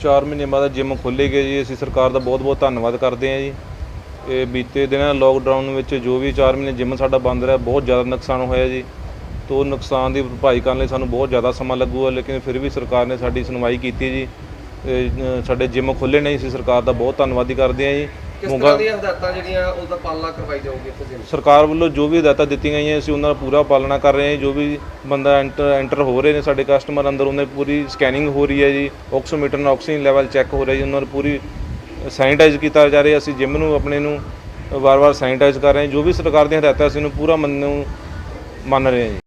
4 ਮਹੀਨੇ ਬਾਅਦ ਜਿਮ ਖੋਲ੍ਹੇ ਗਏ ਜੀ। ਅਸੀਂ ਸਰਕਾਰ ਦਾ ਬਹੁਤ-ਬਹੁਤ ਧੰਨਵਾਦ ਕਰਦੇ ਹਾਂ ਜੀ। ਇਹ ਬੀਤੇ ਦਿਨਾਂ ਲੋਕਡਾਊਨ ਵਿੱਚ ਜੋ ਵੀ 4 ਮਹੀਨੇ ਜਿਮ ਸਾਡਾ ਬੰਦ ਰਿਹਾ ਬਹੁਤ ਜ਼ਿਆਦਾ ਨੁਕਸਾਨ ਹੋਇਆ ਜੀ। ਤੋਂ ਉਹ ਨੁਕਸਾਨ ਦੀ ਭਰਪਾਈ ਕਰਨ ਲਈ ਸਾਨੂੰ ਬਹੁਤ ਜ਼ਿਆਦਾ ਸਮਾਂ ਲੱਗੂਗਾ ਲੇਕਿਨ ਫਿਰ ਵੀ ਸਰਕਾਰ ਨੇ ਸਾਡੀ ਸੁਣਵਾਈ ਕੀਤੀ ਜੀ। ਤੇ, ਸਾਡੇ ਜਿਮ ਖੁੱਲ੍ਹੇ ਨਹੀਂ ਸੀ ਸਰਕਾਰ ਦਾ ਬਹੁਤ ਧੰਨਵਾਦੀ ਕਰਦੇ ਹਾਂ ਜੀ। ਕਿਸ ਤਰ੍ਹਾਂ ਦੀਆਂ ਹਦਾਇਤਾਂ ਜਿਹੜੀਆਂ ਉਹਦਾ ਪਾਲਣਾ ਕਰਵਾਈ ਜਾਊਗੀ ਇੱਥੇ ਜਿਮ ਸਰਕਾਰ ਵੱਲੋਂ ਜੋ ਵੀ ਹਦਾਇਤਾਂ ਦਿੱਤੀਆਂ ਗਈਆਂ ਅਸੀਂ ਉਹਨਾਂ ਦਾ ਪੂਰਾ ਪਾਲਣਾ ਕਰ ਰਹੇ ਹਾਂ ਜੋ। ਵੀ ਬੰਦਾ ਐਂਟਰ ਐਂਟਰ ਹੋ ਰਹੇ ਨੇ ਸਾਡੇ ਕਸਟਮਰ ਅੰਦਰ ਉਹਨਾਂ ਦੀ ਪੂਰੀ ਸਕੈਨਿੰਗ ਹੋ ਰਹੀ ਹੈ ਜੀ। ਆਕਸੀਮੀਟਰ ਨਾਲ ਆਕਸੀਜਨ ਲੈਵਲ ਚੈੱਕ ਹੋ ਰਿਹਾ ਜੀ। ਉਹਨਾਂ ਨੂੰ ਪੂਰੀ ਸੈਨੀਟਾਈਜ਼ ਕੀਤਾ ਜਾ ਰਿਹਾ। ਅਸੀਂ ਜਿਮ ਨੂੰ ਆਪਣੇ ਨੂੰ ਵਾਰ-ਵਾਰ ਸੈਨੀਟਾਈਜ਼ ਕਰ ਰਹੇ ਹਾਂ। ਜੋ ਵੀ ਸਰਕਾਰ ਦੀਆਂ ਹਦਾਇਤਾਂ ਅਸੀਂ ਉਹਨੂੰ ਪੂਰਾ ਮੰਨ ਮੰਨ ਰਹੇ ਹਾਂ ਜੀ।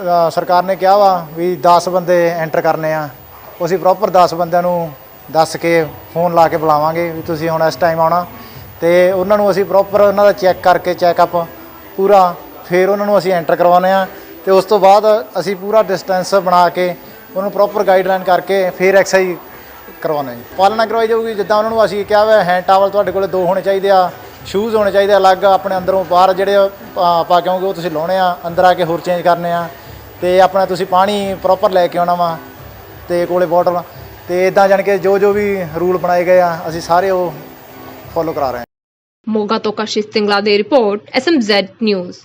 ਸਰਕਾਰ ਨੇ ਕਿਹਾ ਵਾ ਵੀ 10 ਬੰਦੇ ਐਂਟਰ ਕਰਨੇ ਆ। ਅਸੀਂ ਪ੍ਰੋਪਰ 10 ਬੰਦਿਆਂ ਨੂੰ ਦੱਸ ਕੇ ਫੋਨ ਲਾ ਕੇ ਬੁਲਾਵਾਂਗੇ ਵੀ ਤੁਸੀਂ ਹੁਣ ਇਸ ਟਾਈਮ ਆਉਣਾ। ਤੇ ਉਹਨਾਂ ਨੂੰ ਅਸੀਂ ਪ੍ਰੋਪਰ ਉਹਨਾਂ ਦਾ ਚੈੱਕ ਕਰਕੇ ਚੈੱਕਅਪ ਪੂਰਾ, ਫਿਰ ਉਹਨਾਂ ਨੂੰ ਅਸੀਂ ਐਂਟਰ ਕਰਵਾਉਂਦੇ ਆ ਤੇ ਉਸ ਤੋਂ ਬਾਅਦ ਅਸੀਂ ਪੂਰਾ ਡਿਸਟੈਂਸ ਬਣਾ ਕੇ ਉਹਨੂੰ ਪ੍ਰੋਪਰ ਗਾਈਡਲਾਈਨ ਕਰਕੇ ਫਿਰ ਐਕਸਰਸਾਈਜ਼ ਕਰਵਾਉਂਦੇ ਜੀ। ਪਾਲਣਾ ਕਰਵਾਈ ਜਾਊਗੀ, ਜਿੱਦਾਂ ਉਹਨਾਂ ਨੂੰ ਅਸੀਂ ਕਿਹਾ ਵਾ ਹੈਂਡ ਟਾਵਲ ਤੁਹਾਡੇ ਕੋਲੇ ਦੋ ਹੋਣੇ ਚਾਹੀਦੇ ਆ ਸ਼ੂਜ਼ ਹੋਣੇ ਚਾਹੀਦੇ ਆ, ਅਲੱਗ ਆਪਣੇ ਅੰਦਰੋਂ ਬਾਹਰ ਜਿਹੜੇ ਪਾ ਪਾ ਉਹ ਤੁਸੀਂ ਲਾਉਣੇ ਆ, ਅੰਦਰ ਆ ਕੇ ਹੋਰ ਚੇਂਜ ਕਰਨੇ ਆ। ਤੇ ਆਪਣਾ ਤੁਸੀਂ ਪਾਣੀ ਪ੍ਰੋਪਰ ਲੈ ਕੇ ਆਉਣਾ ਵਾ ਤੇ ਕੋਲੇ ਬੋਟਲ ਤੇ ਇਦਾਂ ਜਾਣ ਕੇ ਜੋ ਜੋ ਵੀ ਰੂਲ ਬਣਾਏ ਗਏ ਆ, ਅਸੀਂ ਸਾਰੇ ਉਹ ਫੋਲੋ ਕਰਾ ਰਹੇ ਹਾਂ। ਮੋਗਾ ਤੋਂ ਕਸ਼ਿਸ਼ ਸਿੰਗਲਾ ਦੀ ਰਿਪੋਰਟ ਐਸਐਮਜ਼ੈਡ ਨਿਊਜ਼